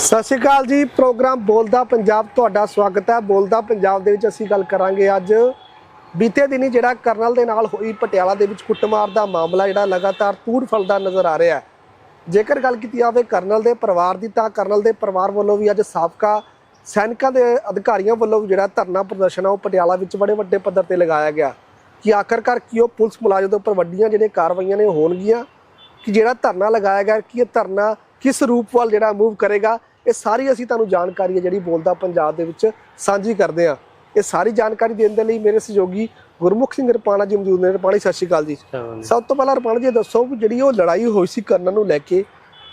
ਸਤਿ ਸ਼੍ਰੀ ਅਕਾਲ ਜੀ, ਪ੍ਰੋਗਰਾਮ ਬੋਲਦਾ ਪੰਜਾਬ ਤੁਹਾਡਾ ਸਵਾਗਤ ਹੈ। ਬੋਲਦਾ ਪੰਜਾਬ ਦੇ ਵਿੱਚ ਅਸੀਂ ਗੱਲ ਕਰਾਂਗੇ ਅੱਜ। ਬੀਤੇ ਦਿਨੀ ਜਿਹੜਾ ਕਰਨਲ ਦੇ ਨਾਲ ਹੋਈ ਪਟਿਆਲਾ ਦੇ ਵਿੱਚ ਕੁੱਟਮਾਰ ਦਾ ਮਾਮਲਾ ਜਿਹੜਾ ਲਗਾਤਾਰ ਤੂੜ ਫਲਦਾ ਨਜ਼ਰ ਆ ਰਿਹਾ ਹੈ। ਜੇਕਰ ਗੱਲ ਕੀਤੀ ਜਾਵੇ ਕਰਨਲ ਦੇ ਪਰਿਵਾਰ ਦੀ ਤਾਂ ਕਰਨਲ ਦੇ ਪਰਿਵਾਰ ਵੱਲੋਂ ਵੀ ਅੱਜ ਸਾਬਕਾ ਸੈਨਿਕਾਂ ਦੇ ਅਧਿਕਾਰੀਆਂ ਵੱਲੋਂ ਵੀ ਜਿਹੜਾ ਧਰਨਾ ਪ੍ਰਦਰਸ਼ਨ ਆ ਉਹ ਪਟਿਆਲਾ ਵਿੱਚ ਬੜੇ ਵੱਡੇ ਪੱਧਰ ਤੇ ਲਗਾਇਆ ਗਿਆ। ਕਿ ਆਖਰਕਾਰ ਕੀ ਉਹ ਪੁਲਿਸ ਮੁਲਾਜ਼ਮ ਦੇ ਉੱਪਰ ਵੱਡੀਆਂ ਜਿਹੜੀਆਂ ਕਾਰਵਾਈਆਂ ਨੇ ਉਹ ਹੋਣਗੀਆਂ? ਕਿ ਜਿਹੜਾ ਧਰਨਾ ਲਗਾਇਆ ਗਿਆ, ਕਿ ਇਹ ਧਰਨਾ ਕਿਸ ਰੂਪ ਵੱਲ ਜਿਹੜਾ ਮੂਵ ਕਰੇਗਾ? ਇਹ ਸਾਰੀ ਅਸੀਂ ਤੁਹਾਨੂੰ ਜਾਣਕਾਰੀ ਹੈ ਜਿਹੜੀ ਬੋਲਦਾ ਪੰਜਾਬ ਦੇ ਵਿੱਚ ਸਾਂਝੀ ਕਰਦੇ ਹਾਂ। ਇਹ ਸਾਰੀ ਜਾਣਕਾਰੀ ਦੇਣ ਦੇ ਲਈ ਮੇਰੇ ਸਹਿਯੋਗੀ ਗੁਰਮੁਖ ਸਿੰਘ ਰਪਾਣਾ ਜੀ ਮੌਜੂਦ ਨੇ। ਰਪਾਣੀ ਸਤਿ ਸ਼੍ਰੀ ਅਕਾਲ ਜੀ। ਸਭ ਤੋਂ ਪਹਿਲਾਂ ਰਪਾਣਾ ਜੀ ਦੱਸੋ ਵੀ ਜਿਹੜੀ ਉਹ ਲੜਾਈ ਹੋਈ ਸੀ ਕਰਨਲ ਨੂੰ ਲੈ ਕੇ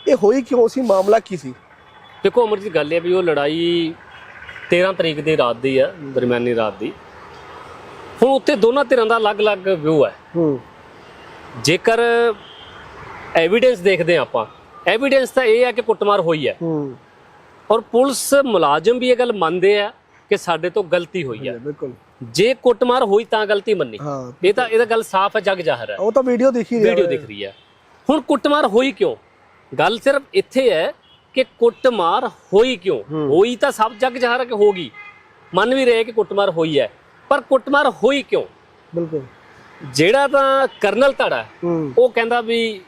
ਇਹ ਹੋਈ ਕਿਉਂ ਸੀ? ਮਾਮਲਾ ਕੀ ਸੀ? ਦੇਖੋ ਅਮਰ ਜੀ ਗੱਲ ਇਹ ਆ ਵੀ ਉਹ ਲੜਾਈ 13 ਤਰੀਕ ਦੀ ਰਾਤ ਦੀ ਆ ਦਰਮਿਆਨੀ ਰਾਤ ਦੀ। ਹੁਣ ਉੱਥੇ ਦੋਨਾਂ ਧਿਰਾਂ ਦਾ ਅਲੱਗ-ਅਲੱਗ ਵਿਊ ਹੈ। ਹੂੰ। ਜੇਕਰ ਐਵੀਡੈਂਸ ਦੇਖਦੇ ਆਪਾਂ ਐਵੀਡੈਂਸ ਤਾਂ ਇਹ ਆ ਕਿ ਕੁੱਟਮਾਰ ਹੋਈ ਹੈ। ਹੂੰ। ਔਰ ਪੁਲਿਸ ਮੁਲਾਜ਼ਮ ਵੀ ਇਹ ਗੱਲ ਮੰਨਦੇ ਆ ਕਿ ਸਾਡੇ ਤੋਂ ਗਲਤੀ ਹੋਈ ਹੈ ਬਿਲਕੁਲ। ਜੇ ਕੁੱਟਮਾਰ ਹੋਈ ਤਾਂ ਗਲਤੀ ਮੰਨੀ। ਹਾਂ ਇਹ ਤਾਂ ਇਹਦਾ ਗੱਲ ਸਾਫ਼ ਹੈ ਜਗ ਜ਼ਾਹਰ ਹੈ। ਉਹ ਤਾਂ ਵੀਡੀਓ ਦੇਖੀ ਵੀਡੀਓ ਦਿਖ ਰਹੀ ਹੈ। ਹੁਣ ਕੁੱਟਮਾਰ ਹੋਈ ਕਿਉਂ? ਗੱਲ ਸਿਰਫ ਇੱਥੇ ਹੈ ਕਿ ਕੁੱਟਮਾਰ ਹੋਈ ਕਿਉਂ? ਹੋਈ ਤਾਂ ਸਭ ਜਗ ਜ਼ਾਹਰ ਹੈ ਕਿ ਹੋਗੀ ਮੰਨ ਵੀ ਰਹੇ ਕਿ ਕੁੱਟਮਾਰ ਹੋਈ ਹੈ। ਪਰ ਕੁੱਟਮਾਰ ਹੋਈ ਕਿਉਂ? ਬਿਲਕੁਲ। ਜਿਹੜਾ ਤਾਂ ਕਰਨਲ ਧੜਾ ਹੈ, ਹੂੰ। ਉਹ ਕਹਿੰਦਾ ਵੀ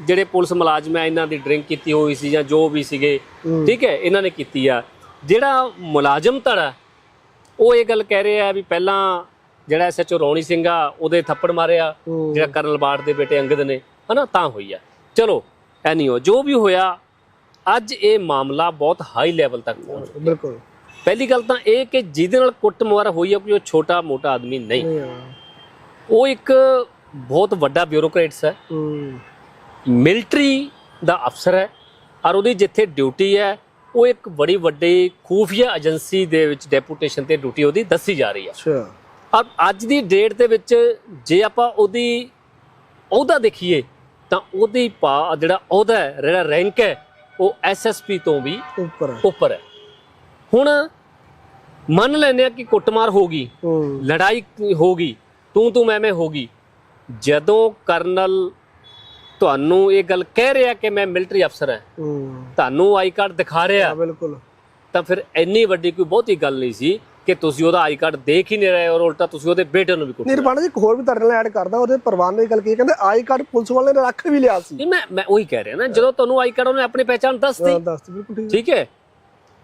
ਜਿਹੜੇ ਪੁਲਿਸ ਮੁਲਾਜ਼ਮ ਹੈ ਇਹਨਾਂ ਦੀ ਡਰਿੰਕ ਕੀਤੀ ਹੋਈ ਸੀ ਜਾਂ ਜੋ ਵੀ ਸੀਗੇ। ਠੀਕ ਹੈ ਇਹਨਾਂ ਨੇ ਕੀਤੀ ਆ। ਜਿਹੜਾ ਮੁਲਾਜ਼ਮ ਧੜਾ ਉਹ ਇਹ ਗੱਲ ਕਹਿ ਰਿਹਾ ਵੀ ਪਹਿਲਾਂ ਜਿਹੜਾ ਐਸਐਚਓ ਰੌਣੀ ਸਿੰਘ ਆ ਉਹਦੇ ਥੱਪੜ ਮਾਰਿਆ। ਜਿਹੜਾ ਕਰਨਲ ਬਾੜ ਦੇ ਬੇਟੇ ਅੰਗਦ ਨੇ ਹਨਾ ਤਾਂ ਹੋਈ ਆ। ਚਲੋ ਐਨੀਓ ਜੋ ਵੀ ਹੋਇਆ ਅੱਜ ਇਹ ਮਾਮਲਾ ਬਹੁਤ ਹਾਈ ਲੈਵਲ ਤੱਕ ਪਹੁੰਚ ਗਿਆ। ਬਿਲਕੁਲ। ਪਹਿਲੀ ਗੱਲ ਤਾਂ ਇਹ ਕਿ ਜਿਹਦੇ ਨਾਲ ਕੁੱਟਮਾਰ ਹੋਈ ਆ ਕੋਈ ਉਹ ਛੋਟਾ ਮੋਟਾ ਆਦਮੀ ਨਹੀਂ। ਉਹ ਇੱਕ ਬਹੁਤ ਵੱਡਾ ਬਿਊਰੋਕਰੇਟਸ ਹੂੰ। ਮਿਲਟਰੀ ਦਾ ਅਫਸਰ ਹੈ ਔਰ ਉਹਦੀ ਜਿੱਥੇ ਡਿਊਟੀ ਹੈ ਉਹ ਇੱਕ ਬੜੀ ਵੱਡੀ ਖੂਫੀਆ ਏਜੰਸੀ ਦੇ ਵਿੱਚ ਡੈਪੂਟੇਸ਼ਨ ਤੇ ਡਿਊਟੀ ਉਹਦੀ ਦੱਸੀ ਜਾ ਰਹੀ ਹੈ। ਅੱਛਾ। ਔਰ ਅੱਜ ਦੀ ਡੇਟ ਦੇ ਵਿੱਚ ਜੇ ਆਪਾਂ ਉਹਦੀ ਅਹੁਦਾ ਦੇਖੀਏ ਤਾਂ ਉਹਦੀ ਪਾ ਜਿਹੜਾ ਅਹੁਦਾ ਹੈ ਜਿਹੜਾ ਰੈਂਕ ਹੈ ਉਹ ਐਸਐਸਪੀ ਤੋਂ ਵੀ ਉੱਪਰ ਹੈ। ਉੱਪਰ ਹੈ। ਹੁਣ ਮੰਨ ਲੈਂਦੇ ਆ ਕਿ ਕੁੱਟਮਾਰ ਹੋ ਗਈ ਲੜਾਈ ਹੋ ਗਈ ਤੂੰ ਤੂੰ ਮੈਂ ਮੈਂ ਹੋ ਗਈ ਜਦੋਂ ਕਰਨਲ ਤੁਹਾਨੂੰ ਇਹ ਗੱਲ ਕਹਿ ਰਿਹਾ ਕਿ ਮੈਂ ਮਿਲਟਰੀ ਅਫਸਰ ਹਾਂ। ਤੁਹਾਨੂੰ ਆਈ ਕਾਰਡ ਦਿਖਾ ਰਿਹਾ। ਬਿਲਕੁਲ। ਤਾਂ ਫਿਰ ਇੰਨੀ ਵੱਡੀ ਕੋਈ ਬਹੁਤੀ ਗੱਲ ਨਹੀਂ ਸੀ ਕਿ ਤੁਸੀਂ ਉਹਦਾ ਆਈ ਕਾਰਡ ਦੇਖ ਹੀ ਨਹੀਂ ਰਹੇ ਔਰ ਉਲਟਾ ਤੁਸੀਂ ਉਹਦੇ ਬੇਟੇ ਨੂੰ ਵੀ ਕੁੱਟ ਨਿਰਮਾਣ ਜੀ ਇੱਕ ਹੋਰ ਵੀ ਤੁਹਾਡੇ ਨਾਲ ਐਡ ਕਰਦਾ ਉਹਦੇ ਪਰਿਵਾਰ ਨੇ ਇਹ ਗੱਲ ਕਹੀ ਕਹਿੰਦੇ ਆਈ ਕਾਰਡ ਪੁਲਿਸ ਵਾਲੇ ਨੇ ਰੱਖ ਵੀ ਲਿਆ ਸੀ। ਨਹੀਂ ਮੈਂ ਮੈਂ ਉਹੀ ਕਹਿ ਰਿਹਾ ਨਾ ਜਦੋਂ ਤੁਹਾਨੂੰ ਆਈ ਕਾਰਡ ਉਹਨੇ ਆਪਣੀ ਪਹਿਚਾਣ ਦੱਸਤੀ। ਹਾਂ, ਦੱਸ ਦਿਓ, ਬਿਲਕੁਲ ਠੀਕ ਹੈ।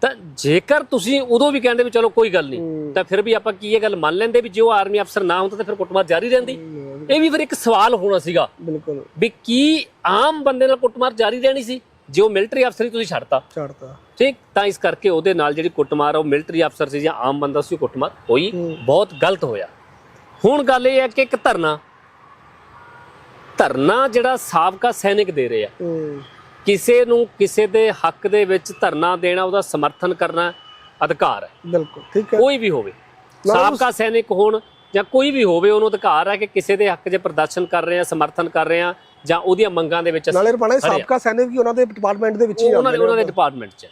ਤਾਂ ਜੇਕਰ ਤੁਸੀਂ ਉਦੋਂ ਵੀ ਕਹਿੰਦੇ ਵੀ ਚਲੋ ਕੋਈ ਗੱਲ ਨਹੀਂ। ਤਾਂ ਫਿਰ ਵੀ ਆਪਾਂ ਕੀ ਇਹ ਗੱਲ ਮੰਨ ਲੈਂਦੇ ਵੀ ਜੇ ਉਹ ਆਰਮੀ ਅਫਸਰ ਨਾ ਹੁੰਦਾ ਤਾਂ ਫਿਰ ਕੁੱਟਮਾਰ ਜਾਰੀ ਰਹਿੰਦੀ। ਇਹ ਵੀ ਫਿਰ ਇੱਕ ਸਵਾਲ ਹੋਣਾ ਸੀਗਾ। ਬਿਲਕੁਲ। ਵੀ ਕੀ ਆਮ ਬੰਦੇ ਨਾਲ ਕੁੱਟਮਾਰ ਜਾਰੀ ਰਹਿਣੀ ਸੀ? ਜੇ ਉਹ ਮਿਲਟਰੀ ਅਫਸਰ ਹੀ ਤੁਸੀਂ ਛੱਡਤਾ। ਛੱਡਤਾ। ਠੀਕ? ਤਾਂ ਇਸ ਕਰਕੇ ਉਹਦੇ ਨਾਲ ਜਿਹੜੀ ਕੁੱਟਮਾਰ ਉਹ ਮਿਲਟਰੀ ਅਫਸਰ ਸੀ ਜਾਂ ਆਮ ਬੰਦਾ ਸੀ ਕੁੱਟਮਾਰ ਹੋਈ। ਬਹੁਤ ਗਲਤ ਹੋਇਆ। ਹੁਣ ਗੱਲ ਇਹ ਹੈ ਕਿ ਇੱਕ ਧਰਨਾ। ਧਰਨਾ ਜਿਹੜਾ ਸਾਬਕਾ ਸੈਨਿਕ ਦੇ ਰਹੇ। ਆ ਹੂੰ। ਕਿਸੇ ਨੂੰ ਕਿਸੇ ਦੇ ਹੱਕ ਦੇ ਵਿੱਚ ਧਰਨਾ ਦੇਣਾ ਉਹਦਾ ਸਮਰਥਨ ਕਰਨਾ ਅਧਿਕਾਰ ਹੈ। ਬਿਲਕੁਲ ਠੀਕ ਹੈ। ਕੋਈ ਵੀ ਹੋਵੇ। ਸਾਬਕਾ ਸੈਨਿਕ ਹੋਣ ਜਾਂ ਕੋਈ ਵੀ ਹੋਵੇ ਉਹਨੂੰ ਅਧਿਕਾਰ ਹੈ ਕਿ ਕਿਸੇ ਦੇ ਹੱਕ 'ਚ ਪ੍ਰਦਰਸ਼ਨ ਕਰ ਰਹੇ ਆ ਸਮਰਥਨ ਕਰ ਰਹੇ ਆ ਜਾਂ ਉਹਦੀਆਂ ਮੰਗਾਂ ਦੇ ਵਿੱਚ ਨਾਲੇ ਰਪਾਣਾ। ਸਾਬਕਾ ਸੈਨਿਕ ਵੀ ਉਹਨਾਂ ਦੇ ਡਿਪਾਰਟਮੈਂਟ ਦੇ ਵਿੱਚ ਹੀ ਉਹਨਾਂ ਦੇ ਉਹਨਾਂ ਦੇ ਡਿਪਾਰਟਮੈਂਟ 'ਚ।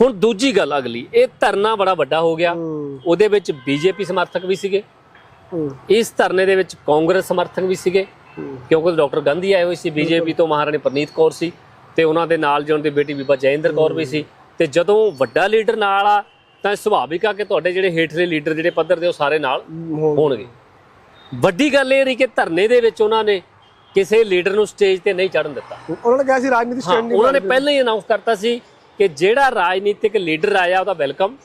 ਹੁਣ ਦੂਜੀ ਗੱਲ ਅਗਲੀ ਇਹ ਧਰਨਾ ਬੜਾ ਵੱਡਾ ਹੋ ਗਿਆ। ਉਹਦੇ ਵਿੱਚ ਬੀਜੇਪੀ ਸਮਰਥਕ ਵੀ ਸੀਗੇ। ਇਸ ਧਰਨੇ ਦੇ ਵਿੱਚ ਕਾਂਗਰਸ ਸਮਰਥਕ ਵੀ ਸੀਗੇ। ਕਿਉਂਕਿ ਡਾਕਟਰ ਗਾਂਧੀ ਆਏ ਹੋਏ ਸੀ ਬੀਜੇਪੀ ਤੋਂ ਮਹਾਰਾਣੀ ਪ੍ਰਨੀਤ ਕੌਰ ਸੀ ਤੇ ਉਹਨਾਂ ਦੇ ਨਾਲ ਜੋ ਦੀ ਬੇਟੀ ਬੀਬਾ ਜੈਇੰਦਰ ਕੌਰ ਵੀ ਸੀ। ਤੇ ਜਦੋਂ ਵੱਡਾ ਲੀਡਰ ਨਾਲ ਆ ਤਾਂ ਸੁਭਾਵਿਕ ਆ ਕਿ ਤੁਹਾਡੇ ਜਿਹੜੇ ਹੇਠਲੇ ਲੀਡਰ ਜਿਹੜੇ ਪੱਧਰ ਦੇ ਉਹ ਸਾਰੇ ਨਾਲ ਹੋਣਗੇ। ਵੱਡੀ ਗੱਲ ਇਹ ਰਹੀ ਕਿ ਧਰਨੇ ਦੇ ਵਿੱਚ ਉਹਨਾਂ ਨੇ ਕਿਸੇ ਲੀਡਰ ਨੂੰ ਸਟੇਜ ਤੇ ਨਹੀਂ ਚੜਨ ਦਿੱਤਾ। ਉਹਨਾਂ ਨੇ ਕਿਹਾ ਸੀ ਰਾਜਨੀਤੀ ਹਾਂ ਸਟੈਂਡ ਨਹੀਂ ਉਹਨਾਂ ਨੇ ਪਹਿਲਾਂ ਹੀ ਅਨਾਉਂਸ ਕਰਤਾ ਸੀ ਕਿ ਜਿਹੜਾ ਰਾਜਨੀਤਿਕ ਲੀਡਰ ਆਇਆ ਉਹਦਾ ਵੈਲਕਮ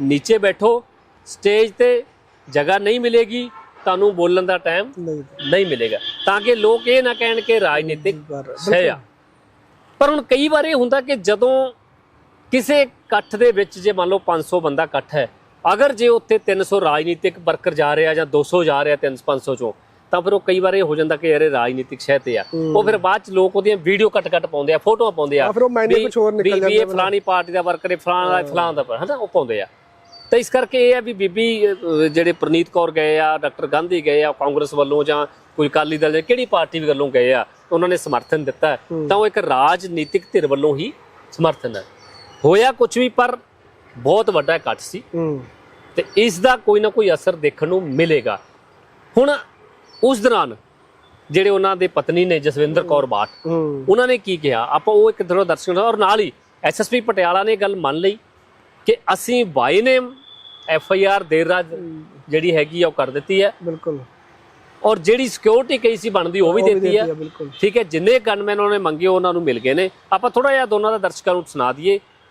ਨੀਚੇ ਬੈਠੋ ਸਟੇਜ ਤੇ ਜਗ੍ਹਾ ਨਹੀਂ ਮਿਲੇਗੀ ਤੁਹਾਨੂੰ ਬੋਲਣ ਦਾ ਟਾਈਮ ਨਹੀਂ। ਮਿਲੇਗਾ। ਤਾਂ ਕਿ ਲੋਕ ਇਹ ਨਾ ਕਹਿਣ ਕਿ ਰਾਜਨੀਤਿਕ ਪਰ ਸਹਿ ਆ। ਪਰ ਹੁਣ ਕਈ ਵਾਰ ਇਹ ਹੁੰਦਾ ਕਿ ਜਦੋਂ ਕਿਸੇ ਇਕੱਠ ਦੇ ਵਿੱਚ ਜੇ ਮੰਨ ਲਓ 500 ਬੰਦਾ ਇਕੱਠ ਹੈ ਅਗਰ ਜੇ ਉੱਥੇ 300 ਰਾਜਨੀਤਿਕ ਵਰਕਰ ਜਾ ਰਿਹਾ ਜਾਂ 200 ਜਾ ਰਿਹਾ 300 500 ਚੋਂ ਤਾਂ ਫਿਰ ਉਹ ਕਈ ਵਾਰ ਇਹ ਹੋ ਜਾਂਦਾ ਕਿ ਯਾਰ ਇਹ ਰਾਜਨੀਤਿਕ ਸ਼ਹਿ ਤੇ ਆ। ਉਹ ਫਿਰ ਬਾਅਦ ਚ ਲੋਕ ਉਹਦੀਆਂ ਵੀਡੀਓ ਕੱਟ ਕੱਟ ਪਾਉਂਦੇ ਆ ਫੋਟੋਆਂ ਪਾਉਂਦੇ ਆ। ਆ ਫਿਰ ਉਹ ਮਾਇਨੇ ਵੀ- ਹੋਰ ਨਿਕਲ ਇਹ ਫਲਾਣੀ ਪਾਰਟੀ ਦਾ ਵਰਕਰ ਹੈ ਫਲਾਣਾ ਫਲਾਣਾ ਦਾ ਪਰ ਹਨਾ ਉਹ ਪਾਉਂਦੇ ਆ। ਤਾਂ ਇਸ ਕਰਕੇ ਇਹ ਆ ਵੀ ਬੀਬੀ ਜਿਹੜੇ ਪ੍ਰਨੀਤ ਕੌਰ ਗਏ ਆ ਡਾਕਟਰ ਗਾਂਧੀ ਗਏ ਆ ਕਾਂਗਰਸ ਵੱਲੋਂ ਜਾਂ ਕੋਈ ਅਕਾਲੀ ਦਲ ਜਾਂ ਕਿਹੜੀ ਪਾਰਟੀ ਵੱਲੋਂ ਗਏ ਆ ਉਹਨਾਂ ਨੇ ਸਮਰਥਨ ਦਿੱਤਾ। ਤਾਂ ਉਹ ਇੱਕ ਰਾਜਨੀਤਿਕ ਧਿਰ ਵੱਲੋਂ ਹੀ ਸਮਰਥਨ ਹੈ। ਹੋਇਆ ਕੁਝ ਵੀ ਪਰ ਬਹੁਤ ਵੱਡਾ ਇਕੱਠ ਸੀ। ਤੇ ਇਸ ਦਾ ਕੋਈ ਨਾ ਕੋਈ ਅਸਰ ਦੇਖਣ ਨੂੰ ਮਿਲੇਗਾ। ਹੁਣ ਉਸ ਦੌਰਾਨ ਜਿਹੜੇ ਉਹਨਾਂ ਦੇ ਪਤਨੀ ਨੇ ਜਸਵਿੰਦਰ ਕੌਰ ਹੂੰ। ਉਹਨਾਂ ਨੇ ਕੀ ਕਿਹਾ? ਆਪਾਂ ਉਹ ਇੱਕ ਦਰਸ਼ਕਾਂ ਨੂੰ ਔਰ ਨਾਲ ਹੀ ਐਸਐਸਪੀ ਪਟਿਆਲਾ ਨੇ ਗੱਲ ਮੰਨ ਲਈ ਕਿ ਅਸੀਂ ਬਾਈ ਨੇਮ ਐਫ ਆਈ ਆਰ ਦੇਰ ਰਾਤ ਜਿਹੜੀ ਹੈਗੀ ਆ ਉਹ ਕਰ ਦਿੱਤੀ ਹੈ। ਬਿਲਕੁਲ। ਔਰ ਜਿਹੜੀ ਸਿਕਿਉਰਿਟੀ ਕਈ ਸੀ ਬਣਦੀ ਉਹ ਵੀ ਦਿੱਤੀ ਹੈ। ਠੀਕ ਹੈ ਜਿੰਨੇ ਗਨਮੈਨ ਉਹਨਾਂ ਨੇ ਮੰਗੇ ਉਹਨਾਂ ਨੂੰ ਮਿਲ ਗਏ ਨੇ। ਆਪਾਂ ਥੋੜਾ ਜਿਹਾ ਦੋਨਾਂ ਦਾ ਦਰਸ਼ਕਾਂ ਨੂੰ ਸੁਣਾ ਦਈਏ।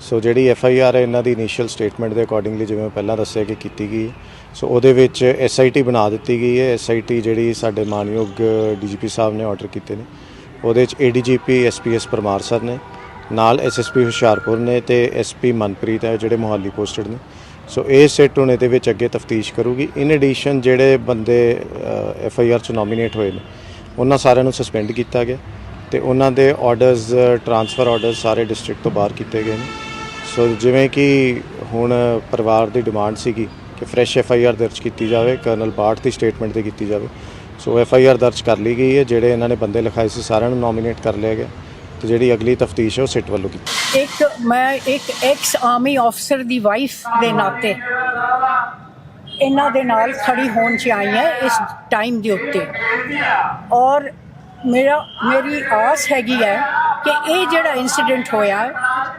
ਸੋ ਜਿਹੜੀ ਐਫ ਆਈ ਆਰ ਹੈ, ਇਹਨਾਂ ਦੀ ਇਨੀਸ਼ੀਅਲ ਸਟੇਟਮੈਂਟ ਦੇ ਅਕੋਰਡਿੰਗਲੀ ਜਿਵੇਂ ਮੈਂ ਪਹਿਲਾਂ ਦੱਸਿਆ ਕਿ ਕੀਤੀ ਗਈ ਹੈ। ਸੋ ਉਹਦੇ ਵਿੱਚ ਐਸ ਆਈ ਟੀ ਬਣਾ ਦਿੱਤੀ ਗਈ ਹੈ। ਐਸ ਆਈ ਟੀ ਜਿਹੜੀ ਸਾਡੇ ਮਾਨਯੋਗ ਡੀਜੀਪੀ ਸਾਹਿਬ ਨੇ ਆਰਡਰ ਕੀਤੇ ਨੇ। ਉਹਦੇ ਵਿੱਚ ਏਡੀਜੀਪੀ ਐਸਪੀਐਸ ਪਰਮਾਰ ਸਰ ਨੇ, ਨਾਲ ਐਸਐਸਪੀ ਹੁਸ਼ਿਆਰਪੁਰ ਨੇ ਤੇ ਐਸਪੀ ਮਨਪ੍ਰੀਤ ਹੈ, ਜਿਹੜੇ ਮੋਹਾਲੀ ਪੋਸਟਡ ਨੇ। ਸੋ ਇਹ ਸੈੱਟ ਹੁਣ ਇਹਦੇ ਵਿੱਚ ਅੱਗੇ ਤਫਤੀਸ਼ ਕਰੂਗੀ। ਇਨ ਐਡੀਸ਼ਨ ਜਿਹੜੇ ਬੰਦੇ ਐਫ ਆਈ ਆਰ ਚ ਨੋਮੀਨੇਟ ਹੋਏ ਨੇ, ਉਹਨਾਂ ਸਾਰਿਆਂ ਨੂੰ ਸਸਪੈਂਡ ਕੀਤਾ ਗਿਆ। ਤੇ ਉਹਨਾਂ ਦੇ ਆਰਡਰਸ ਟਰਾਂਸਫਰ ਆਰਡਰਸ ਸਾਰੇ ਡਿਸਟ੍ਰਿਕਟ ਤੋਂ ਬਾਹਰ ਕੀਤੇ ਗਏ ਨੇ। ਸੋ ਜਿਵੇਂ ਕਿ ਹੁਣ ਪਰਿਵਾਰ ਦੀ ਡਿਮਾਂਡ ਸੀਗੀ ਕਿ ਫਰੈਸ਼ ਐਫ ਆਈ ਆਰ ਦਰਜ ਕੀਤੀ ਜਾਵੇ, ਕਰਨਲ ਬਾਠ ਦੀ ਸਟੇਟਮੈਂਟ ਤੇ ਕੀਤੀ ਜਾਵੇ। ਸੋ ਐਫ ਆਈ ਆਰ ਦਰਜ ਕਰ ਲਈ ਗਈ ਹੈ, ਜਿਹੜੇ ਇਹਨਾਂ ਨੇ ਬੰਦੇ ਲਿਖਾਏ ਸੀ, ਸਾਰਿਆਂ ਨੂੰ ਨੋਮੀਨੇਟ ਕਰ ਲਿਆ ਗਿਆ ਤੇ ਜਿਹੜੀ ਅਗਲੀ ਤਫਤੀਸ਼ ਹੈ, ਉਹ ਸਿੱਟ ਵੱਲੋਂ ਕੀਤੀ। ਇੱਕ ਮੈਂ ਇੱਕ ਐਕਸ ਆਰਮੀ ਅਫਸਰ ਦੀ ਵਾਈਫ ਦੇ ਨਾਤੇ ਇਹਨਾਂ ਦੇ ਨਾਲ ਖੜੀ ਹੋਣ ਚ ਆਈ ਹੈ ਇਸ ਟਾਈਮ ਦੇ ਉੱਤੇ। ਔਰ ਮੇਰਾ, ਮੇਰੀ ਆਸ ਹੈਗੀ ਹੈ ਕਿ ਇਹ ਜਿਹੜਾ ਇਨਸੀਡੈਂਟ ਹੋਇਆ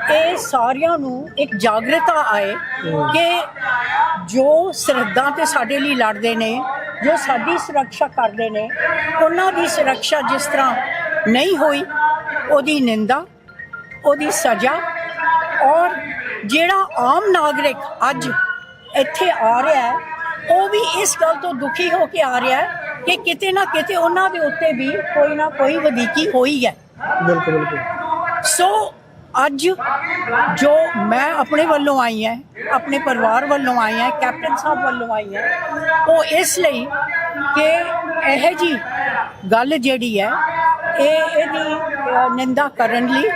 ਇਹ ਸਾਰਿਆਂ ਨੂੰ ਇੱਕ ਜਾਗਰਤਾ ਆਏ ਕਿ ਜੋ ਸਰਹੱਦਾਂ ਤੇ ਸਾਡੇ ਲਈ ਲੜਦੇ ਨੇ ਜੋ ਸਾਡੀ ਸੁਰੱਖਿਆ ਕਰਦੇ ਨੇ ਉਹਨਾਂ ਦੀ ਸੁਰੱਖਿਆ ਜਿਸ ਤਰ੍ਹਾਂ ਨਹੀਂ ਹੋਈ ਉਹਦੀ ਨਿੰਦਾ ਉਹਦੀ ਸਜ਼ਾ ਔਰ ਜਿਹੜਾ ਆਮ ਨਾਗਰਿਕ ਅੱਜ ਇੱਥੇ ਆ ਰਿਹਾ ਹੈ ਉਹ ਵੀ ਇਸ ਗੱਲ ਤੋਂ ਦੁਖੀ ਹੋ ਕੇ ਆ ਰਿਹਾ ਹੈ ਕਿ ਕਿਤੇ ਨਾ ਕਿਤੇ ਉਹਨਾਂ ਦੇ ਉੱਤੇ ਵੀ ਕੋਈ ਨਾ ਕੋਈ ਵਧੀਕੀ ਹੋਈ ਹੈ। ਬਿਲਕੁਲ ਬਿਲਕੁਲ। ਸੋ ਅੱਜ ਜੋ ਮੈਂ ਆਪਣੇ ਵੱਲੋਂ ਆਈ ਹਾਂ, ਆਪਣੇ ਪਰਿਵਾਰ ਵੱਲੋਂ ਆਈ ਹਾਂ, ਕੈਪਟਨ ਸਾਹਿਬ ਵੱਲੋਂ ਆਈ ਹਾਂ, ਉਹ ਇਸ ਲਈ ਕਿ ਇਹ ਜੀ ਗੱਲ ਜਿਹੜੀ ਹੈ, ਇਹ ਇਹਦੀ ਨਿੰਦਾ ਕਰਨ ਲਈ,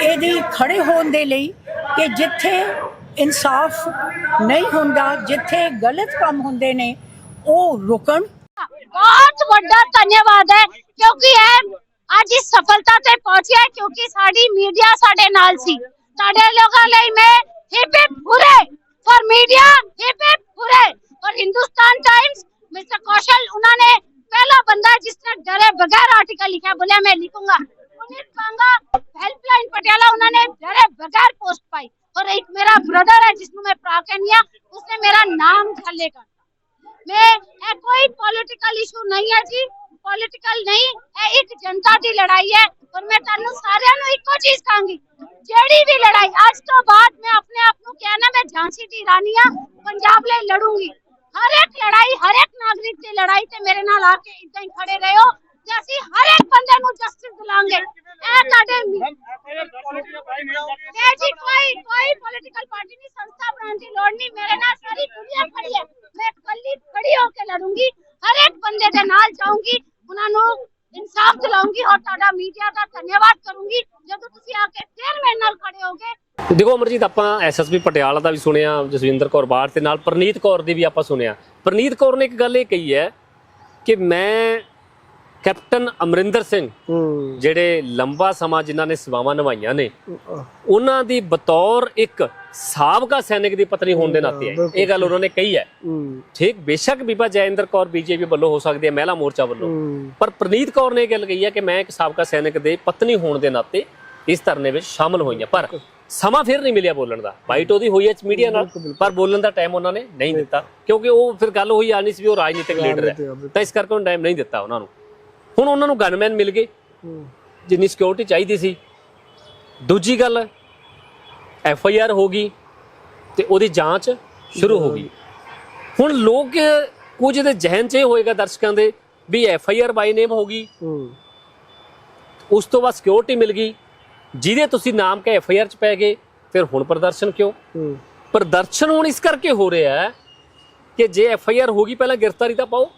ਇਹਦੀ ਖੜੇ ਹੋਣ ਦੇ ਲਈ ਕਿ ਜਿੱਥੇ ਇਨਸਾਫ ਨਹੀਂ ਹੁੰਦਾ, ਜਿੱਥੇ ਗਲਤ ਕੰਮ ਹੁੰਦੇ ਨੇ, ਉਹ ਰੁਕਣ। ਬਹੁਤ ਵੱਡਾ ਧੰਨਵਾਦ ਹੈ, ਕਿਉਂਕਿ ਇਹ ਅੱਜ ਇਸ ਸਫਲਤਾ ਤੇ ਪਹੁੰਚਿਆ ਕਿਉਂਕਿ ਸਾਡੀ ਮੀਡੀਆ ਸਾਡੇ ਨਾਲ ਸੀ ਸਾਡੇ ਲੋਕਾਂ ਲਈ ਮੈਂ hip hip hurray for media hip hip hurray ਔਰ ਹਿੰਦੁਸਤਾਨ ਟਾਈਮਸ मिस्टर कौशल, उन्होंने पहला बंदा जिसने डरे बगैर आर्टिकल लिखा बोले मैं लिखूँगा। हेल्पलाइन पटियाला, उन्होंने डरे बगैर पोस्ट पाई। और एक मेरा ब्रदर है जिसको मैं प्राकन्या हाँ, उसने मेरा नाम खले कर मैं कोई पॉलिटिकल इशू नहीं है जी। ਪੋਲਿਟੀਕਲ ਨਹੀਂ, ਇਹ ਇੱਕ ਜਨਤਾ ਦੀ ਲੜਾਈ ਹੈ ਔਰ ਮੈਂ ਤੁਹਾਨੂੰ ਸਾਰਿਆਂ ਨੂੰ ਇੱਕੋ ਚੀਜ਼ ਕਹਾਂਗੀ, ਜਿਹੜੀ ਵੀ ਲੜਾਈ, ਅੱਜ ਤੋਂ ਬਾਅਦ ਮੈਂ ਆਪਣੇ ਆਪ ਨੂੰ ਕਹਿਣਾ, ਮੈਂ ਝਾਂਸੀ ਦੀ ਰਾਣੀ ਆ ਪੰਜਾਬ ਲਈ ਲੜੂੰਗੀ। ਹਰ ਇੱਕ ਲੜਾਈ, ਹਰ ਇੱਕ ਨਾਗਰਿਕ ਦੀ ਲੜਾਈ ਤੇ ਮੇਰੇ ਨਾਲ ਆ ਕੇ ਇਦਾਂ ਹੀ ਖੜੇ ਰਹੋ, ਤੇ ਅਸੀਂ ਹਰ ਇੱਕ ਬੰਦੇ ਨੂੰ ਜਸਟਿਸ ਦਿਲਾਂਗੇ। ਇਹ ਤੁਹਾਡੇ ਇਹ ਜੀ ਕੋਈ ਕੋਈ ਪੋਲਿਟੀਕਲ ਪਾਰਟੀ ਨਹੀਂ ਸੰਸਥਾ ਬਣਾਉਣ ਦੀ ਲੋੜ ਨਹੀਂ ਮੇਰੇ ਨਾਲ ਸਾਰੀ ਦੁਨੀਆ ਖੜੀ ਹੈ ਮੈਂ ਕੱਲੀ ਖੜੀ ਹੋ ਕੇ ਲੜੂੰਗੀ ਹਰ ਇੱਕ ਬੰਦੇ ਦੇ ਨਾਲ ਜਾਊਂਗੀ ਉਹਨਾਂ ਨੂੰ ਇਨਸਾਫ ਦਿਲਾਉਂਗੀ ਔਰ ਤੁਹਾਡਾ ਮੀਡੀਆ ਦਾ ਧੰਨਵਾਦ ਕਰੂੰਗੀ ਜਦੋਂ ਤੁਸੀਂ ਆ ਕੇ ਫੇਰ ਮੇਰੇ ਨਾਲ ਖੜੇ ਹੋਗੇ ਦੇਖੋ ਅਮਰਜੀਤ ਆਪਾਂ ਐਸਐਸਪੀ ਪਟਿਆਲਾ ਦਾ ਵੀ ਸੁਣਿਆ ਜਸਵਿੰਦਰ ਕੌਰ ਬਾਠ ਤੇ ਨਾਲ ਪ੍ਰਨੀਤ ਕੌਰ ਦੀ ਵੀ ਆਪਾਂ ਸੁਣਿਆ। ਪ੍ਰਨੀਤ ਕੌਰ ਨੇ ਇੱਕ ਗੱਲ ਇਹ ਕਹੀ ਹੈ ਕਿ ਮੈਂ ਕੈਪਟਨ ਅਮਰਿੰਦਰ ਸਿੰਘ ਜਿਹੜੇ ਲੰਬਾ ਸਮਾਂ ਜਿਨ੍ਹਾਂ ਨੇ ਸੇਵਾਵਾਂ ਨਿਭਾਈਆਂ ਨੇ ਉਹਨਾਂ ਦੀ ਬਤੌਰ ਇੱਕ ਸਾਬਕਾ ਸੈਨਿਕ ਦੀ ਪਤਨੀ ਹੋਣ ਦੇ ਨਾਤੇ ਹੈ ਇਹ ਗੱਲ ਉਹਨਾਂ ਨੇ ਕਹੀ ਹੈ। ਠੀਕ ਬੇਸ਼ੱਕ ਬੀਬਾ ਜੈਇੰਦਰ ਕੌਰ ਬੀਜੇਪੀ ਵੱਲੋਂ ਹੋ ਸਕਦੀ ਹੈ ਮਹਿਲਾ ਮੋਰਚਾ ਵੱਲੋਂ। ਪਰ ਪ੍ਰਨੀਤ ਕੌਰ ਨੇ ਇਹ ਗੱਲ ਕਹੀ ਹੈ ਕਿ ਮੈਂ ਇੱਕ ਸਾਬਕਾ ਸੈਨਿਕ ਦੇ ਪਤਨੀ ਹੋਣ ਦੇ ਨਾਤੇ ਇਸ ਧਰਨੇ ਵਿੱਚ ਸ਼ਾਮਲ ਹੋਈ ਹਾਂ। ਪਰ ਸਮਾਂ ਫਿਰ ਨਹੀਂ ਮਿਲਿਆ ਬੋਲਣ ਦਾ। ਬਾਈਟ ਉਹਦੀ ਹੋਈ ਹੈ ਮੀਡੀਆ ਨਾਲ ਪਰ ਬੋਲਣ ਦਾ ਟਾਈਮ ਉਹਨਾਂ ਨੇ ਨਹੀਂ ਦਿੱਤਾ। ਕਿਉਂਕਿ ਉਹ ਫਿਰ ਗੱਲ ਹੋਈ ਆਣੀ ਸੀ ਵੀ ਉਹ ਰਾਜਨੀਤਿਕ ਲੀਡਰ ਹੈ। ਤਾਂ ਇਸ ਕਰਕੇ ਉਹਨਾਂ ਟਾਈਮ ਨਹੀਂ ਦਿੱਤਾ ਉਹਨਾਂ ਨੂੰ। ਹੁਣ ਉਹਨਾਂ ਨੂੰ ਗਨਮੈਨ ਮਿਲ ਗਏ। ਜਿੰਨੀ ਸਿਕਿਉਰਿਟੀ ਚਾਹੀਦੀ ਸੀ। ਦੂਜੀ ਗੱਲ ਐਫ ਆਈ ਆਰ ਹੋ ਗਈ ਤੇ ਉਹਦੀ ਜਾਂਚ ਸ਼ੁਰੂ ਹੋ ਗਈ। ਹੁਣ ਲੋਕ ਕੁਝ ਦੇ ਜ਼ਿਹਨ 'ਚ ਇਹ ਹੋਏਗਾ ਦਰਸ਼ਕਾਂ ਦੇ ਵੀ ਐਫ ਆਈ ਆਰ ਬਾਈ ਨੇਮ ਹੋ ਗਈ। ਉਸ ਤੋਂ ਬਾਅਦ ਸਿਕਿਉਰਿਟੀ ਮਿਲ ਗਈ। ਜਿਹਦੇ ਤੁਸੀਂ ਨਾਮ ਕੇ ਐਫ ਆਈ ਆਰ 'ਚ ਪੈ ਗਏ ਫਿਰ ਹੁਣ ਪ੍ਰਦਰਸ਼ਨ ਕਿਉਂ? ਪ੍ਰਦਰਸ਼ਨ ਹੁਣ ਇਸ ਕਰਕੇ ਹੋ ਰਿਹਾ ਹੈ ਕਿ ਜੇ ਐਫ ਆਈ ਆਰ ਹੋ ਗਈ ਪਹਿਲਾਂ ਗ੍ਰਿਫਤਾਰੀ ਤਾਂ ਪਾਓ।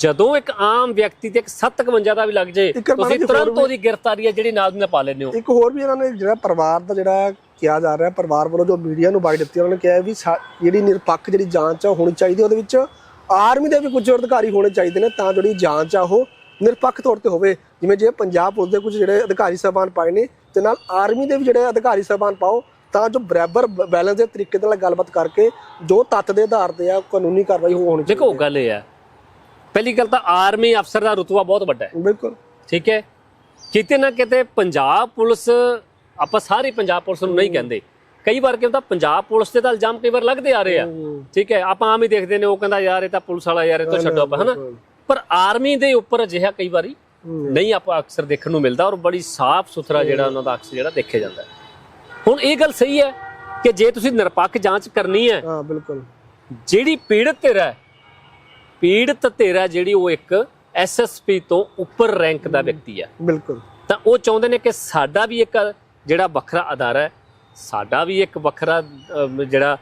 ਜਦੋਂ ਇੱਕ ਆਮ ਵਿਅਕਤੀ ਤੇ ਇੱਕ 751 ਦਾ ਵੀ ਲੱਗ ਜੇ ਤੁਸੀਂ ਤੁਰੰਤ ਉਹਦੀ ਗ੍ਰਿਫਤਾਰੀ ਹੈ ਜਿਹੜੀ ਨਾਲ ਦੀ ਨਾਲ ਪਾ ਲੈਂਦੇ ਹੋ। ਇੱਕ ਹੋਰ ਵੀ ਇਹਨਾਂ ਨੇ ਜਿਹੜਾ ਪਰਿਵਾਰ ਦਾ ਜਿਹੜਾ ਕਿਹਾ ਜਾ ਰਿਹਾ ਪਰਿਵਾਰ ਵੱਲੋਂ ਜੋ ਮੀਡੀਆ ਨੂੰ ਬਾਈ ਦਿੱਤੀ ਉਹਨਾਂ ਨੇ ਕਿਹਾ ਵੀ ਜਿਹੜੀ ਨਿਰਪੱਖ ਜਿਹੜੀ ਜਾਂਚ ਆ ਹੋਣੀ ਚਾਹੀਦੀ। ਉਹਦੇ ਵਿੱਚ ਆਰਮੀ ਦੇ ਵੀ ਕੁਝ ਅਧਿਕਾਰੀ ਹੋਣੇ ਚਾਹੀਦੇ ਨੇ ਤਾਂ ਜਿਹੜੀ ਜਾਂਚ ਆ ਉਹ ਨਿਰਪੱਖ ਤੌਰ ਤੇ ਹੋਵੇ। ਜਿਵੇਂ ਜੇ ਪੰਜਾਬ ਪੁਲਿਸ ਦੇ ਕੁਝ ਜਿਹੜੇ ਅਧਿਕਾਰੀ ਸਾਹਿਬਾਨ ਪਾਏ ਨੇ ਤੇ ਨਾਲ ਆਰਮੀ ਦੇ ਵੀ ਜਿਹੜੇ ਅਧਿਕਾਰੀ ਸਾਹਿਬਾਨ ਪਾਓ ਤਾਂ ਜੋ ਬਰਾਬਰ ਬੈਲੈਂਸ ਦੇ ਤਰੀਕੇ ਨਾਲ ਗੱਲਬਾਤ ਕਰਕੇ ਜੋ ਤੱਤ ਦੇ ਆਧਾਰ ਤੇ ਆ ਕਾਨੂੰਨੀ ਕਾਰਵਾਈ ਹੋ- ਹੋਣੀ ਦੇਖੋ ਗੱਲ ਇਹ ਹੈ ਪਹਿਲੀ ਗੱਲ ਤਾਂ ਆਰਮੀ ਅਫਸਰ ਦਾ ਰੁਤਬਾ ਬਹੁਤ ਵੱਡਾ ਹੈ। ਬਿਲਕੁਲ। ਠੀਕ ਹੈ? ਕਿਤੇ ਨਾ ਕਿਤੇ ਪੰਜਾਬ ਪੁਲਿਸ ਆਪਾਂ ਸਾਰੀ ਪੰਜਾਬ ਪੁਲਿਸ ਨੂੰ ਨਹੀਂ ਕਹਿੰਦੇ। ਕਈ ਵਾਰ ਕੀ ਹੁੰਦਾ ਪੰਜਾਬ ਪੁਲਿਸ ਤੇ ਤਾਂ ਇਲਜ਼ਾਮ ਕਈ ਵਾਰ ਲੱਗਦੇ ਆ ਰਹੇ ਆ। ਠੀਕ ਹੈ? ਆਪਾਂ ਆਮ ਹੀ ਦੇਖਦੇ ਨੇ ਉਹ ਕਹਿੰਦਾ ਯਾਰ ਇਹ ਤਾਂ ਪੁਲਿਸ ਵਾਲਾ ਯਾਰ ਇਹ ਤਾਂ ਛੱਡੋ ਆਪਾਂ ਹਨਾ? ਪਰ ਆਰਮੀ ਦੇ ਉੱਪਰ ਅਜਿਹਾ ਕਈ ਵਾਰੀ ਨਹੀਂ ਆਪਾਂ ਅਕਸਰ ਦੇਖਣ ਨੂੰ ਮਿਲਦਾ ਔਰ ਬੜੀ ਸਾਫ਼ ਸੁਥਰਾ ਜਿਹੜਾ ਉਹਨਾਂ ਦਾ ਅਕਸ ਜਿਹੜਾ ਦੇਖਿਆ ਜਾਂਦਾ ਹੈ। ਹੁਣ ਇਹ ਗੱਲ ਸਹੀ ਹੈ ਕਿ ਜੇ ਤੁਸੀਂ ਨਿਰਪੱਖ ਜਾਂਚ ਕਰਨੀ ਹੈ ਹਾਂ ਬਿਲਕੁਲ। ਜਿਹੜੀ ਪੀੜਤ ਧਿਰ ਹੈ ਪੀੜਤ ਧਿਰ ਹੈ ਜਿਹੜੀ ਉਹ ਇੱਕ ਐਸਐਸਪੀ ਤੋਂ ਉੱਪਰ ਰੈਂਕ ਦਾ ਵਿਅਕਤੀ ਹੈ। ਬਿਲਕੁਲ। ਤਾਂ ਉਹ ਚਾਹੁੰਦੇ ਨੇ ਕਿ ਸਾਡਾ ਵੀ ਇੱਕ ਜਿਹੜਾ ਵੱਖਰਾ ਅਦਾਰਾ ਹੈ ਸਾਡਾ ਵੀ ਇੱਕ ਵੱਖਰਾ ਜਿਹੜਾ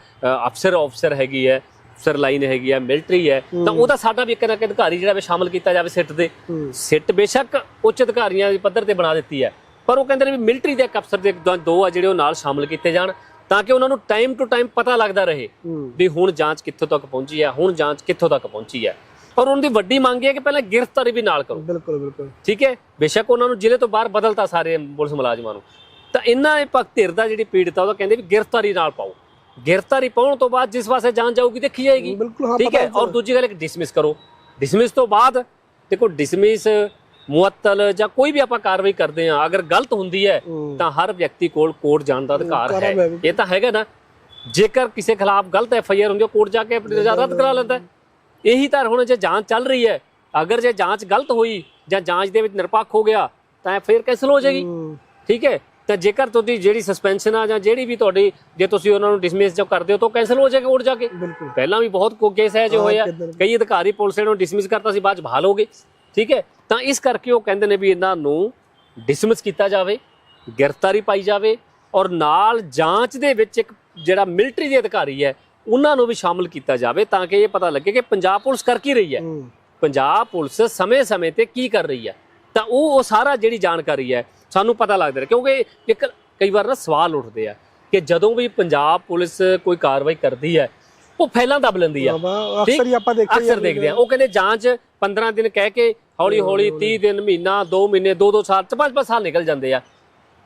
ਅਫਸਰ ਆਫਸਰ ਹੈਗੀ ਹੈ ਅਫਸਰ ਲਾਈਨ ਹੈਗੀ ਹੈ ਮਿਲਟਰੀ ਹੈ ਤਾਂ ਉਹਦਾ ਸਾਡਾ ਵੀ ਇੱਕ ਨਾ ਇੱਕ ਅਧਿਕਾਰੀ ਜਿਹੜਾ ਵੀ ਸ਼ਾਮਲ ਕੀਤਾ ਜਾਵੇ ਸਿੱਟ ਦੇ। ਸਿੱਟ ਬੇਸ਼ੱਕ ਉੱਚ ਅਧਿਕਾਰੀਆਂ ਦੇ ਪੱਧਰ ਤੇ ਬਣਾ ਦਿੱਤੀ ਹੈ ਪਰ ਉਹ ਕਹਿੰਦੇ ਨੇ ਵੀ ਮਿਲਟਰੀ ਦੇ ਇੱਕ ਅਫਸਰ ਦੇ ਦੋ- ਆ ਜਿਹੜੇ ਉਹ ਨਾਲ ਸ਼ਾਮਲ ਕੀਤੇ ਜਾਣ ਤਾਂ ਕਿ ਉਹਨਾਂ ਨੂੰ ਟਾਈਮ ਟੂ ਟਾਈਮ ਪਤਾ ਲੱਗਦਾ ਰਹੇ ਵੀ ਹੁਣ ਜਾਂਚ ਕਿੱਥੋਂ ਤੱਕ ਪਹੁੰਚੀ ਹੈ ਹੁਣ ਜਾਂਚ ਕਿੱਥੋਂ ਤੱਕ ਪਹੁੰਚੀ ਹੈ। ਔਰ ਉਹਨਾਂ ਦੀ ਵੱਡੀ ਮੰਗ ਇਹ ਹੈ ਕਿ ਪਹਿਲਾਂ ਗ੍ਰਿਫਤਾਰੀ ਵੀ ਨਾਲ ਕਰੋ। ਬਿਲਕੁਲ ਬਿਲਕੁਲ। ਠੀਕ ਹੈ? ਬੇਸ਼ੱਕ ਉਹਨਾਂ ਨੂੰ ਜ਼ਿਲ੍ਹੇ ਤੋਂ ਬਾਹਰ ਬਦਲਤਾ ਸਾਰੇ ਪੁਲਿਸ ਮੁਲਾਜ਼ਮਾਂ ਨੂੰ। ਤਾਂ ਇਹਨਾਂ ਇਹ ਭਗਤ ਧਿਰ ਦਾ ਜਿਹੜੀ ਪੀੜਤ ਆ ਉਹਦਾ ਕਹਿੰਦੇ ਵੀ ਗ੍ਰਿਫਤਾਰੀ ਨਾਲ ਪਾਓ। ਗ੍ਰਿਫਤਾਰੀ ਪਾਉਣ ਤੋਂ ਬਾਅਦ ਜਿਸ ਪਾਸੇ ਜਾਂਚ ਜਾਊਗੀ ਦੇਖੀ ਜਾਏਗੀ। ਬਿਲਕੁਲ ਹਾਂ ਠੀਕ ਹੈ ਔਰ ਦੂਜੀ ਗੱਲ ਇੱਕ ਡਿਸਮਿਸ ਕਰੋ। ਡਿਸਮਿਸ ਤੋਂ ਬਾਅਦ ਦੇਖੋ ਡਿਸਮਿਸ ਮੁਅੱਤਲ ਜਾਂ ਕੋਈ ਵੀ ਆਪਾਂ ਕਾਰਵਾਈ ਕਰਦੇ ਆ ਅਗਰ ਗਲਤ ਹੁੰਦੀ ਹੈ। ਤਾਂ ਹਰ ਵਿਅਕਤੀ ਕੋਲ ਕੋਰਟ ਜਾਣ ਦਾ ਅਧਿਕਾਰ ਹੈ। ਇਹ ਤਾਂ ਹੈਗਾ ਨਾ ਜੇਕਰ ਕਿਸੇ ਖਿਲਾਫ ਗਲਤ ਐਫ ਆਈ ਆਰ ਹੁੰਦੀ ਹੈ ਕੋਰਟ ਜਾ ਕੇ ਆਪਣੀ ਰਜ਼ਾ ਰੱਦ ਕਰਾ ਲੈਂਦਾ। ਇਹੀ ਤਾਂ ਹੁਣ ਜੇ ਜਾਂਚ ਚੱਲ ਰਹੀ ਹੈ ਅਗਰ ਜੇ ਜਾਂਚ ਗਲਤ ਹੋਈ ਜਾਂ ਜਾਂਚ ਦੇ ਵਿੱਚ ਨਿਰਪੱਖ ਹੋ ਗਿਆ ਤਾਂ ਫਿਰ ਕੈਂਸਲ ਹੋ ਜਾਏਗੀ। ਠੀਕ ਹੈ ਤਾਂ ਜੇਕਰ ਤੁਹਾਡੀ ਜਿਹੜੀ ਸਸਪੈਂਸ਼ਨ ਆ ਜਾਂ ਜਿਹੜੀ ਵੀ ਤੁਹਾਡੀ ਜੇ ਤੁਸੀਂ ਉਹਨਾਂ ਨੂੰ ਡਿਸਮਿਸ ਜੋ ਕਰਦੇ ਹੋ ਤਾਂ ਕੈਂਸਲ ਹੋ ਜਾਏਗਾ ਕੋਰਟ ਜਾ ਕੇ ਬਿਲਕੁਲ। ਪਹਿਲਾਂ ਵੀ ਬਹੁਤ ਕੋ ਕੇਸ ਹੈ ਜੋ ਹੋਇਆ। ਕਈ ਅਧਿਕਾਰੀ ਪੁਲਿਸ ਨੂੰ ਡਿਸਮਿਸ ਕਰਤਾ ਸੀ ਬਾਅਦ ਚ ਬਹਾਲ ਹੋ ਗਏ। ਠੀਕ ਹੈ? ਤਾਂ ਇਸ ਕਰਕੇ ਉਹ ਕਹਿੰਦੇ ਨੇ ਵੀ ਇਹਨਾਂ ਨੂੰ ਡਿਸਮਿਸ ਕੀਤਾ ਜਾਵੇ ਗ੍ਰਿਫਤਾਰੀ ਪਾਈ ਜਾਵੇ ਔਰ ਨਾਲ ਜਾਂਚ ਦੇ ਵਿੱਚ ਇੱਕ ਜਿਹੜਾ ਮਿਲਟਰੀ ਦੇ ਅਧਿਕਾਰੀ ਹੈ ਉਹਨਾਂ ਨੂੰ ਵੀ ਸ਼ਾਮਲ ਕੀਤਾ ਜਾਵੇ ਤਾਂ ਕਿ ਇਹ ਪਤਾ ਲੱਗੇ ਕਿ ਪੰਜਾਬ ਪੁਲਿਸ ਕਰ ਕੀ ਰਹੀ ਹੂੰ। ਪੰਜਾਬ ਪੁਲਿਸ ਸਮੇਂ-ਸਮੇਂ ਤੇ ਕੀ ਕਰ ਰਹੀ ਹੈ। ਤਾਂ ਉਹ ਉਹ ਸਾਰਾ ਜਿਹੜੀ ਜਾਣਕਾਰੀ ਹੈ ਸਾਨੂੰ ਪਤਾ ਲੱਗਦਾ ਕਿਉਂਕਿ ਇੱਕ ਕਈ ਵਾਰ ਨਾ ਸਵਾਲ ਉੱਠਦੇ ਆ ਕਿ ਜਦੋਂ ਵੀ ਪੰਜਾਬ ਪੁਲਿਸ ਕੋਈ ਕਾਰਵਾਈ ਕਰਦੀ ਹੈ ਉਹ ਫੈਲਾਂ ਦੱਬ ਲੈਂਦੀ ਆ। ਅਕਸਰ ਹੀ ਆਪਾਂ ਦੇਖਿਆ ਅਕਸਰ ਦੇਖਦੇ ਆ। ਉਹ ਕਹਿੰਦੇ ਜਾਂਚ 15 ਦਿਨ ਕਹਿ ਕੇ ਹੌਲੀ ਹੌਲੀ 30 ਦਿਨ ਮਹੀਨਾ 2 ਮਹੀਨੇ 2-2 ਸਾਲ 5-5 ਸਾਲ ਨਿਕਲ ਜਾਂਦੇ ਆ।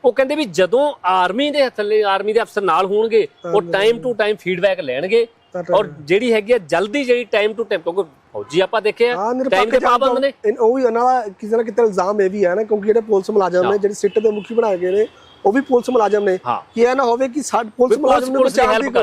ਉਹ ਕਹਿੰਦੇ ਵੀ ਜਦੋਂ ਆਰਮੀ ਦੇ ਥੱਲੇ ਆਰਮੀ ਦੇ ਅਫਸਰ ਨਾਲ ਹੋਣਗੇ ਉਹ ਟਾਈਮ ਟੂ ਟਾਈਮ ਫੀਡਬੈਕ ਲੈਣਗੇ ਔਰ ਜਿਹੜੀ ਹੈਗੀ ਆ ਜਲਦੀ ਜਿਹੜੀ ਟਾਈਮ ਟੂ ਟਾਈਮ ਕਿਉਂਕਿ ਫੌਜੀ ਆਪਾਂ ਦੇਖਿਆ ਟਾਈਮ ਨਿਰਪੱਖ ਦੇ ਪਾਬੰਦ ਨੇ। ਉਹ ਵੀ ਉਹਨਾਂ ਦਾ ਕਿਸੇ ਨਾ ਕਿਤੇ ਇਲਜ਼ਾਮ ਇਹ ਵੀ ਹੈ ਨਾ ਕਿਉਂਕਿ ਜਿਹੜੇ ਪੁਲਿਸ ਮੁਲਾਜ਼ਮ ਨੇ ਜਿਹੜੇ ਸਿੱਟ ਦੇ ਮੁਖੀ ਬਣਾਏ ਗਏ ਨੇ ਉਹ ਵੀ ਪੁਲਿਸ ਮੁਲਾਜ਼ਮ ਨੇ। ਕਿ ਇਹ ਨਾ ਹੋਵੇ ਕਿ ਸਾਡ ਪੁਲਿਸ ਮੁਲਾਜ਼ਮ ਨੂੰ ਪੁਲਿਸ ਦੀ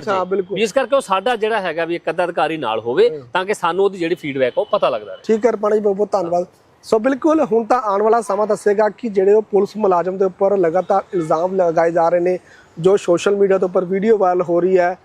ਹਾਂ ਬਿਲਕੁਲ। ਇਸ ਕਰਕੇ ਉਹ ਸਾਡਾ ਜਿਹੜਾ ਹੈਗਾ ਵੀ ਇੱਕ ਅੱਧਾ ਅਧਿਕਾਰੀ ਨਾਲ ਹੋਵੇ ਤਾਂ ਕਿ ਸਾਨੂੰ ਉਹਦੀ ਜਿਹੜੀ ਫੀਡਬੈਕ ਉਹ ਪਤਾ ਲੱਗਦਾ ਰਹੇ। ਠੀਕ ਹੈ ਰਪਾਣਾ ਜੀ ਬਹੁਤ ਬਹੁਤ ਧੰਨਵਾਦ। ਸੋ ਬਿਲਕੁਲ ਹੁਣ ਤਾਂ ਆਉਣ ਵਾਲਾ ਸਮਾਂ ਦੱਸੇਗਾ ਕਿ ਜਿਹੜੇ ਉਹ ਪੁਲਿਸ ਮੁਲਾਜ਼ਮ ਦੇ ਉੱਪਰ ਲਗਾਤਾਰ ਇਲਜ਼ਾਮ ਲਗਾਏ ਜਾ ਰਹੇ ਨੇ ਜੋ ਸੋਸ਼ਲ ਮੀਡੀਆ ਦੇ ਉੱਪਰ ਵੀਡੀਓ ਵਾਇਰਲ ਹੋ ਰਹੀ ਹੈ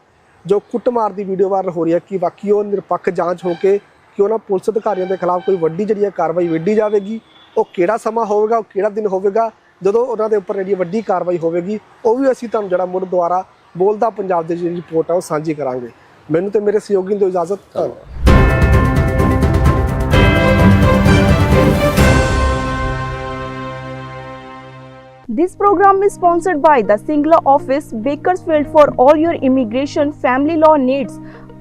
ਜੋ ਕੁੱਟਮਾਰ ਦੀ ਵੀਡੀਓ ਵਾਇਰਲ ਹੋ ਰਹੀ ਹੈ ਕਿ ਵਾਕਈ ਉਹ ਨਿਰਪੱਖ ਜਾਂਚ ਹੋ ਕੇ ਕਿ ਉਹਨਾਂ ਪੁਲਿਸ ਅਧਿਕਾਰੀਆਂ ਦੇ ਖਿਲਾਫ ਕੋਈ ਵੱਡੀ ਜਿਹੜੀ ਹੈ ਕਾਰਵਾਈ ਵਿੱਢੀ ਜਾਵੇਗੀ ਉਹ ਕਿਹੜਾ ਸਮਾਂ ਹੋਵੇਗਾ ਉਹ ਕਿਹੜਾ ਦਿਨ ਹੋਵੇਗਾ ਜਦੋਂ ਉਹਨਾਂ ਦੇ ਉੱਪਰ ਜਿਹੜੀ ਵੱਡੀ ਕਾਰਵਾਈ ਹੋਵੇਗੀ ਉਹ ਵੀ ਅਸੀਂ ਤੁਹਾਨੂੰ ਜਿਹੜਾ ਮੁੜ ਦੁਆਰਾ ਬੋਲਦਾ ਪੰਜਾਬ ਦੀ ਜਿਹੜੀ ਰਿਪੋਰਟ ਆ ਉਹ ਸਾਂਝੀ ਕਰਾਂਗੇ ਮੈਨੂੰ ਤੇ ਮੇਰੇ ਸਹਿਯੋਗੀ ਨੂੰ ਇਜਾਜ਼ਤ ਧੰਨਵਾਦ This program is sponsored by the Singla office, Bakersfield for all your immigration family law needs.